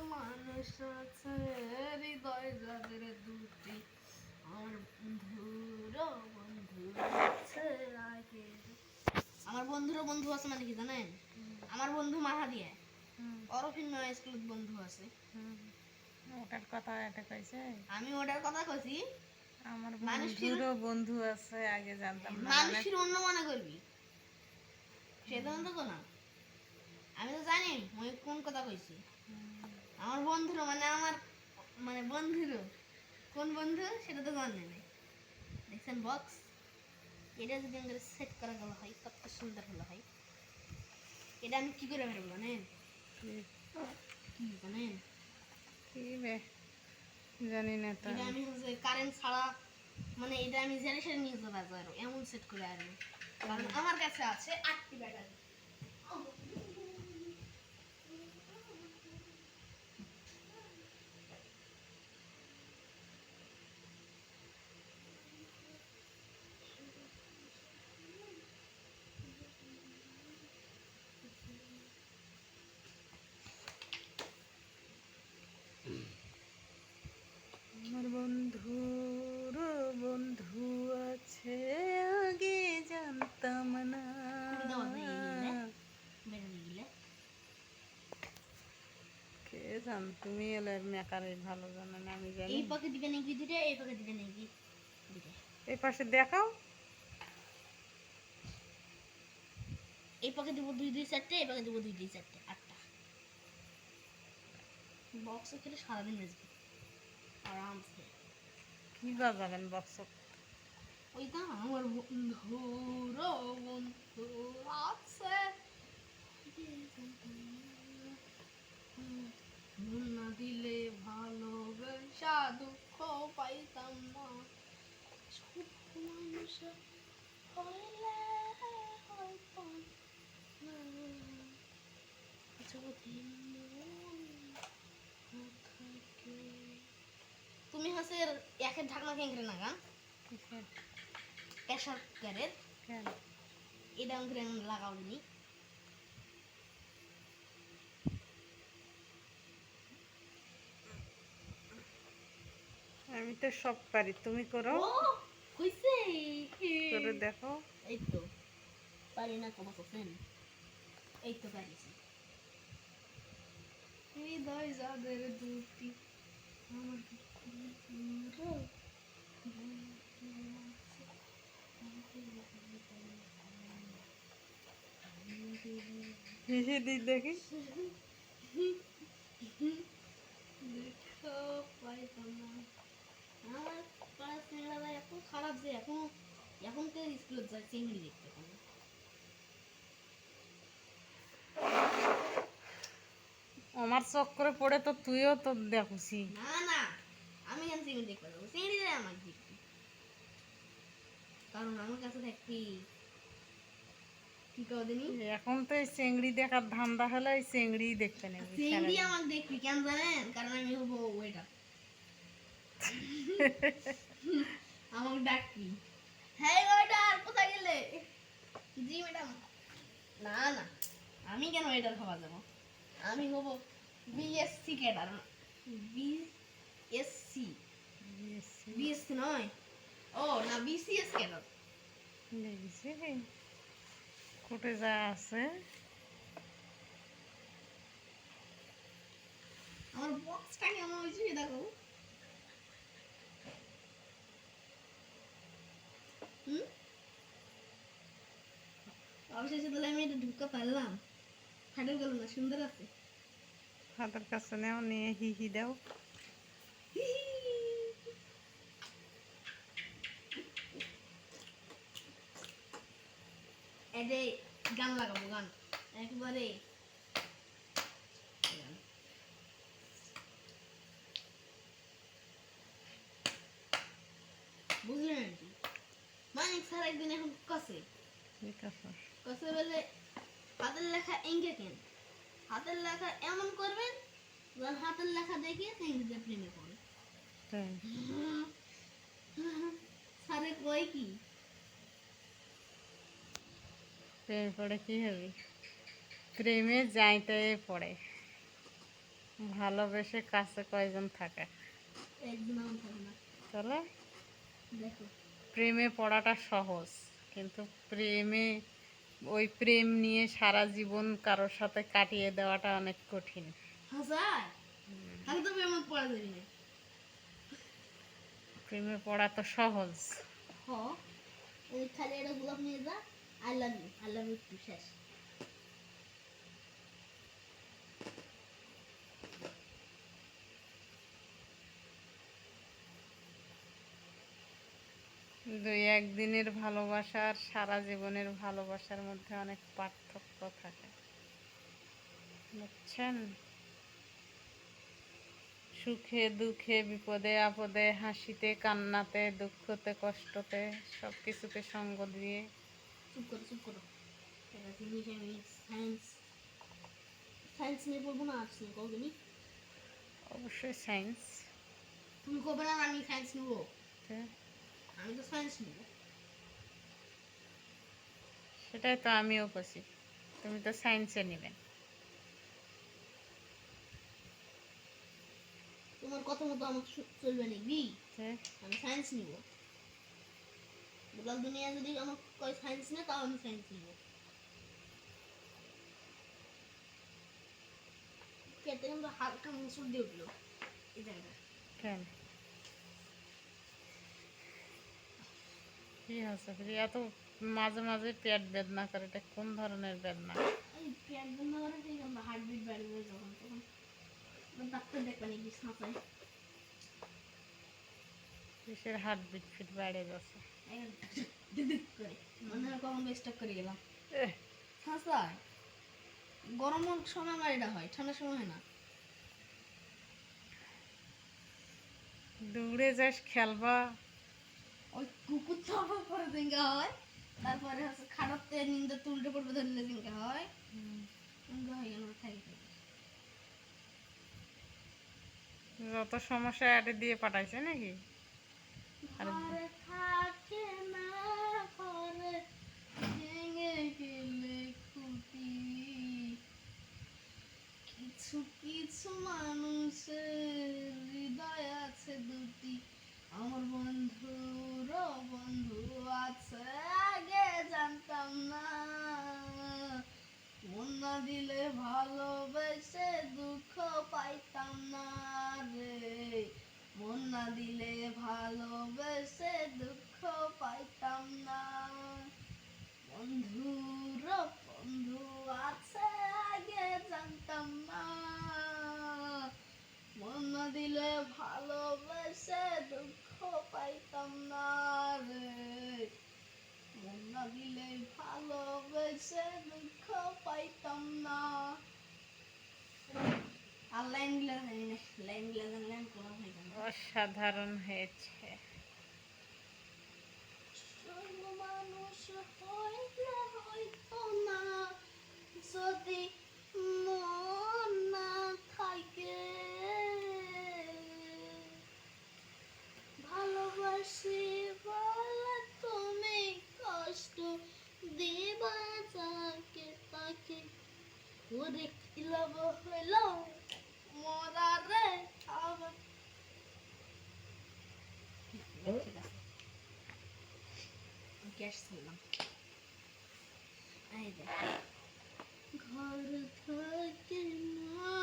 মানুষ আছে হৃদয় যাদের দুটি। আমার বন্ধুরও বন্ধু আছে আগে। আমার বন্ধুরও বন্ধু আছে মানে কি জানেন? আমার বন্ধু মাথা দিয়ে অরফিন নয় স্কুলত বন্ধু আছে। ওটার কথা এটা কইছে? আমি ওটার কথা কইছি। আমার বন্ধুরও বন্ধু আছে আগে জানতাম না। মানে মানুষের অন্য মনে করবি। সেটা তো না। আমি তো জানি মই কোন কথা কইছি। আমার বন্ধুরও মানে আমার মানে বন্ধুরও। কোন বন্ধু? সেটা তো জানি না। দেখছেন বক্স এটা যদি আমাদের সেট করা গেল হয় কত সুন্দর হলো হয়। এটা আমি কি করে বেরোবো জানেন? কি- জানেন? বে? জানি না তো। এটা আমি হচ্ছে কারেন্ট ছাড়া মানে এটা আমি জেনে সেরে নিয়ে পারব এমন সেট করে আর কারণ আমার কাছে আছে আটটি ব্যাটারি আমার বন্ধুর বন্ধু আছে আগে জানতাম না বেরোনি গেলে কে জান তুমি এলে মেকারে ভালো জানো না আমি জানি। এই পাকে দিবে নাকি দুটো এই পাকে দিবে নাকি এই পাশে দেখাও। এই পাকে দিব দুই দুই চারটে এই পাকে দিব দুই দুই চারটে আটটা। বক্সে খেলে সারাদিন বাজবে আরামসে। কি বাজাবেন বক্স ওই তো আমার বন্ধুর বন্ধু আছে। মন না দিলে ভালোবাসা দুঃখ পাইতাম না। সব মানুষ হইলে হয়তো। যদি থাকে। তুমি হচ্ছে একের ঢাকনা খেঙ্করে না গা প্রেশার কুকারের। এটা লাগাও নি। আমি তো সব পারি। তুমি করো। করে দেখো। এই তো। পারি না এই তো পারিছি যাদের দুটি আমার দেখি। দেখো পাইতাম না আমার পাড়ার ছেলেরা এত খারাপ যে এখন এখন তো স্কুলে চিংড়ি দেখতে পারে। না। আমার চক্করে পড়ে তো তুইও তো দেখুছি। না না আমি কেন চিংড়ি দেখতে পারব চিংড়ি আমার দেখতে কারণ আমার কাছে কদিনই এখন তো এই চেংড়ি দেখার ধান্দা হলে এই চেংড়ি দেখতে নেবে চিংড়ি আমার দেখবি কেন জানেন? কারণ আমি হব ওয়েটার। আমাকে ডাকবি। হ্যাঁ জি ম্যাডাম। না না আমি কেন ওয়েটার খাওয়া যাব আমি হব বিএসসি ক্যাডার বিএসসি বিএসসি নয়? ও না বিসিএস ক্যাডার দেখছি কোটে যা আছে। আমার বক্সটা কেমন হয়েছে দেখো। হুম? অবশেষে তাহলে আমি এটা ঢুকা পারলাম। ফাটে গেল না সুন্দর আছে। হাতের কাছে নেও নিয়ে হি হি দাও। এতে গান লাগাবো গান। একবারে। বুঝলেন? মানিক স্যার একদিন এখন কষে বলে হাতের লেখা কেন? হাতের লেখা এমন করবেন যেন হাতের লেখা ইংরেজিতে প্রেমে পড়ে। তাই? কি? প্রেমে পড়ে কি হবে? প্রেমে যাইতে পড়ে। ভালোবেসে কাছে কয়জন থাকে? না। তাহলে দেখো। প্রেমে পড়াটা সহজ। কিন্তু প্রেমে ওই প্রেম নিয়ে সারা জীবন কারোর সাথে কাটিয়ে দেওয়াটা অনেক কঠিন। প্রেমে পড়া তো সহজ। ওই খালি এটা গোলাপ নিয়ে যা। I love you I love you শেষ। দুই একদিনের ভালোবাসা আর সারা জীবনের ভালোবাসার মধ্যে অনেক পার্থক্য থাকে। বুঝছেন? সুখে দুঃখে বিপদে আপদে হাসিতে কান্নাতে দুঃখতে কষ্টতে সব কিছুতে সঙ্গ দিয়ে। অবশ্যই সায়েন্স তুমি কবে আমি সায়েন্স নিবো। আমি তো সায়েন্স নিবো সেটাই তো আমিও করছি। তুমি তো সায়েন্সে তোমার কথা মতো আমার চলবে নাকি আমি সায়েন্স নিব। গোলাপ দুনিয়া যদি আমার কয় সায়েন্স না তাও আমি সায়েন্স নিব। কেটে কিন্তু হালকা মুসুর দিয়ে উঠল। এই কেন? কি হচ্ছে ফিরি এত মাঝে মাঝে পেট বেদনা করে এটা কোন ধরনের বেদনা? এই পেট বন্ধ করে ঠিক আমরা হার্টবিট বেড়ে যায় যখন তখন। ডাক্তার দেখবেন নাকি সাঁচাই কিসের হার্ট ফিট বেড়ে যাচ্ছে মনে হয় কখন স্টক করে গেলাম। সাঁচাই গরমের সময় আমার এটা হয় ঠান্ডার সময় হয় না। দৌড়ে যাস খেলবা। ওই কুকুর থাপা করে জিঙ্গা হয়। তারপরে হচ্ছে খারাপতে নিন্দা তুলটে পড়বে ধরলে হয়। হয়ে গেল থাকি। যত সমস্যা আটে দিয়ে পাঠাইছে নাকি? কিছু কিছু মানুষের হৃদয় আছে দুটি আমার বন্ধুর বন্ধু আছে আগে জানতাম না মন না দিলে ভালোবেসে দুঃখ পাইতাম না রে মন না দিলে ভালোবেসে দুঃখ পাইতাম না বন্ধুর বন্ধু আছে আগে জানতাম না মন না দিলে ভালোবেসে দুঃখ পাইতাম না রে মন না দিলে ভালোবেসে দুঃখ পাইতাম না আর লাইনগুলা জানি না লাইনগুলা জানলে আমি কোনো অসাধারণ হয়েছে। মানুষ হইলে হইতো না যদি মন না থাকে ভালোবাসি বলে তুমি কষ্ট দিবা যাকে তাকে ওরে কি লাভ হইল মরারে আবার ঠিক আছে গ্যাস ঘর থাকে না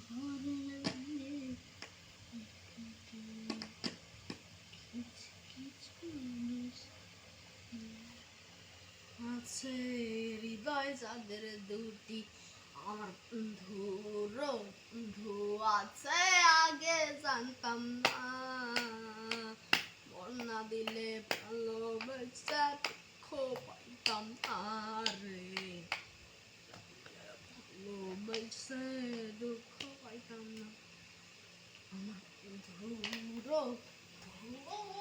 ঘরে হৃদয় যাদের দুটি। বন্ধুর বন্ধু আগে, জানতাম না। না দিলে দুঃখ পাইতাম না রে। ভালোবেসে দুঃখ পাইতাম না। আমার বন্ধুর বন্ধু